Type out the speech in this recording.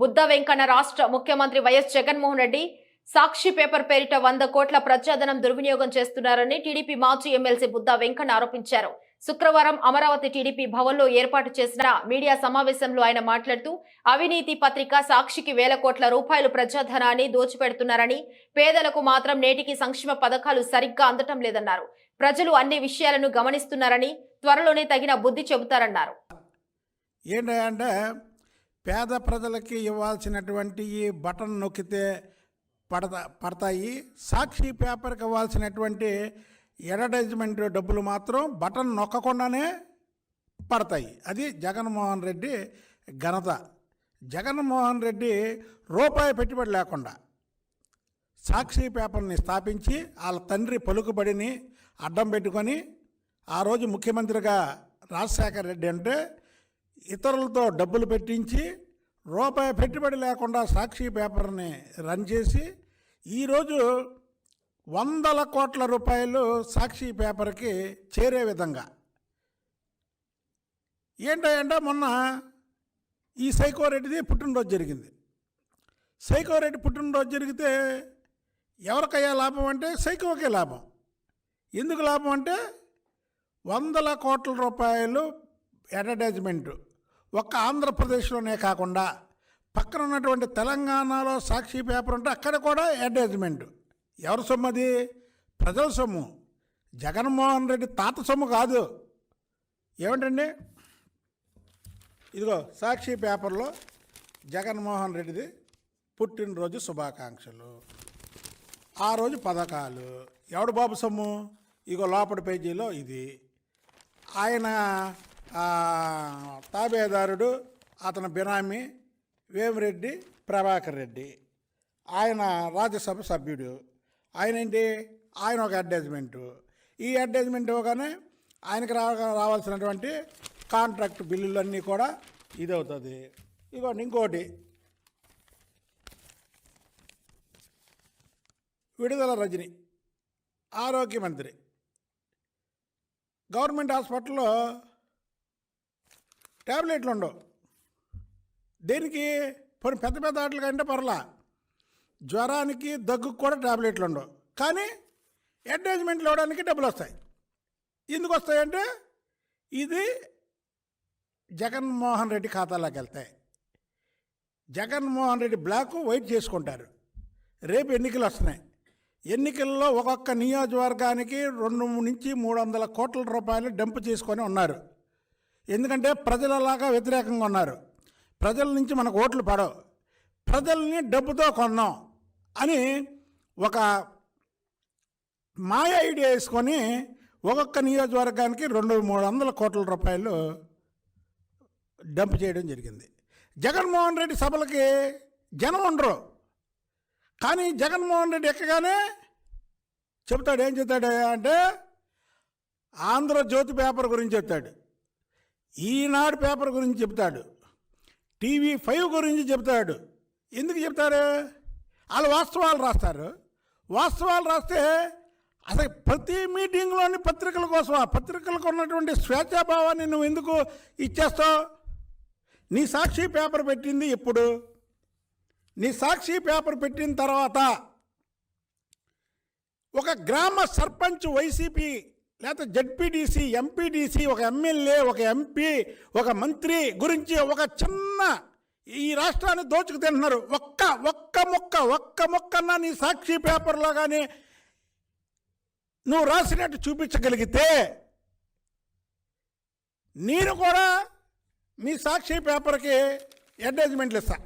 బుద్ధ వెంకన్న రాష్ట్ర ముఖ్యమంత్రి YS Jaganmohan Reddy Sakshi paper పేరిట వంద కోట్ల ప్రజాధనం దుర్వినియోగం చేస్తున్నారని టీడీపీ మాజీ ఎమ్మెల్సీ బుద్ధ వెంకన్న ఆరోపించారు. శుక్రవారం అమరావతి టీడీపీ భవన్లో ఏర్పాటు చేసిన మీడియా సమావేశంలో ఆయన మాట్లాడుతూ అవినీతి పత్రిక సాక్షికి వేల కోట్ల రూపాయలు ప్రజాధనాన్ని దోచిపెడుతున్నారని పేదలకు మాత్రం నేటికి సంక్షేమ పథకాలు సరిగ్గా అందటం లేదన్నారు. ప్రజలు అన్ని విషయాలను గమనిస్తున్నారని త్వరలోనే తగిన బుద్ధి చెబుతారన్నారు. ఏంటంటే పేద ప్రజలకి ఇవ్వాల్సినటువంటి ఈ బటన్ నొక్కితే పడతా పడతాయి. సాక్షి పేపర్కి ఇవ్వాల్సినటువంటి అడ్వర్టైజ్మెంట్ డబ్బులు మాత్రం బటన్ నొక్కకుండానే పడతాయి. అది జగన్మోహన్ రెడ్డి ఘనత. జగన్మోహన్ రెడ్డి రూపాయి పెట్టుబడి లేకుండా సాక్షి పేపర్ని స్థాపించి వాళ్ళ తండ్రి పలుకుబడిని అడ్డం పెట్టుకొని ఆ రోజు ముఖ్యమంత్రిగా రాజశేఖర్ రెడ్డి అంటే ఇతరులతో డబ్బులు పెట్టించి రూపాయి పెట్టుబడి లేకుండా సాక్షి పేపర్ని రన్ చేసి ఈరోజు వందల కోట్ల రూపాయలు సాక్షి పేపర్కి చేరే విధంగా. ఏంటంటే మొన్న ఈ సైకోరెడ్డిది పుట్టినరోజు జరిగింది. సైకోరెడ్డి పుట్టినరోజు జరిగితే ఎవరికయ్యా లాభం అంటే సైకోకే లాభం. ఎందుకు లాభం అంటే వందల కోట్ల రూపాయలు అడ్వర్టైజ్మెంటు. ఒక్క ఆంధ్రప్రదేశ్లోనే కాకుండా పక్కన ఉన్నటువంటి తెలంగాణలో సాక్షి పేపర్ ఉంటే అక్కడ కూడా అడ్వర్టైజ్మెంట్. ఎవరి సొమ్ము అది? ప్రజల సొమ్ము. జగన్మోహన్ రెడ్డి తాత సొమ్ము కాదు. ఏమిటండి? ఇదిగో సాక్షి పేపర్లో జగన్మోహన్ రెడ్డిది పుట్టినరోజు శుభాకాంక్షలు. ఆ రోజు పథకాలు. ఎవడు బాబు సొమ్ము? ఇగో లోపటి పేజీలో ఇది. ఆయన తాబేదారుడు అతని బినామీ వేమిరెడ్డి ప్రభాకర్ రెడ్డి. ఆయన రాజ్యసభ సభ్యుడు. ఆయన ఏంటి ఆయన ఒక అడ్వర్టైజ్మెంటు. ఈ అడ్వర్టైజ్మెంట్ ఇవ్వగానే ఆయనకి రా రావాల్సినటువంటి కాంట్రాక్ట్ బిల్లులన్నీ కూడా ఇది అవుతుంది ఇంకోటి. విడుదల రజని ఆరోగ్య మంత్రి గవర్నమెంట్ హాస్పిటల్లో ట్యాబ్లెట్లు ఉండవు. దేనికి? పోనీ పెద్ద పెద్ద ఆటలు కంటే పర్లా. జ్వరానికి దగ్గుకు కూడా ట్యాబ్లెట్లు ఉండవు. కానీ అడ్వర్టైజ్మెంట్లు ఇవ్వడానికి డబ్బులు వస్తాయి. ఎందుకు వస్తాయంటే ఇది జగన్మోహన్ రెడ్డి ఖాతాలోకి వెళ్తాయి. జగన్మోహన్ రెడ్డి బ్లాక్ వైట్ చేసుకుంటారు. రేపు ఎన్నికలు వస్తున్నాయి. ఎన్నికల్లో ఒక్కొక్క నియోజకవర్గానికి రెండు నుంచి మూడు వందల కోట్ల రూపాయలు డంప్ చేసుకొని ఉన్నారు. ఎందుకంటే ప్రజలలాగా వ్యతిరేకంగా ఉన్నారు. ప్రజల నుంచి మనకు ఓట్లు పడవు. ప్రజల్ని డబ్బుతో కొన్నాం అని ఒక మాయ ఐడియా వేసుకొని ఒక్కొక్క నియోజకవర్గానికి రెండు మూడు వందల కోట్ల రూపాయలు డంప్ చేయడం జరిగింది. జగన్మోహన్ రెడ్డి సభలకి జనం ఉండరు. కానీ జగన్మోహన్ రెడ్డి ఎక్కగానే చెప్తాడు ఏం చెప్తాడు అంటే ఆంధ్రజ్యోతి పేపర్ గురించి చెప్తాడు. ఈనాడు పేపర్ గురించి చెప్తాడు టీవీ ఫైవ్ గురించి చెప్తాడు ఎందుకు చెప్తారు వాళ్ళు వాస్తవాలు రాస్తారు. వాస్తవాలు రాస్తే అసలు ప్రతి మీటింగ్లోని పత్రికల కోసం ఆ పత్రికలకు ఉన్నటువంటి స్వేచ్ఛాభావాన్ని నువ్వు ఎందుకు ఇచ్చేస్తావు? నీ సాక్షి పేపర్ పెట్టింది ఇప్పుడు నీ సాక్షి పేపర్ పెట్టిన తర్వాత ఒక గ్రామ సర్పంచ్ వైసీపీ లేకపోతే జడ్పీటీసీ ఎంపీటీసీ ఒక ఎమ్మెల్యే ఒక ఎంపీ ఒక మంత్రి గురించి ఒక చిన్న ఈ రాష్ట్రాన్ని దోచుకు తింటున్నారు. ఒక్క ఒక్క మొక్క ఒక్క మొక్కన్నా నీ సాక్షి పేపర్లో కానీ నువ్వు రాసినట్టు చూపించగలిగితే నేను కూడా మీ సాక్షి పేపర్కి అడ్వర్టైజ్మెంట్లు ఇస్తా.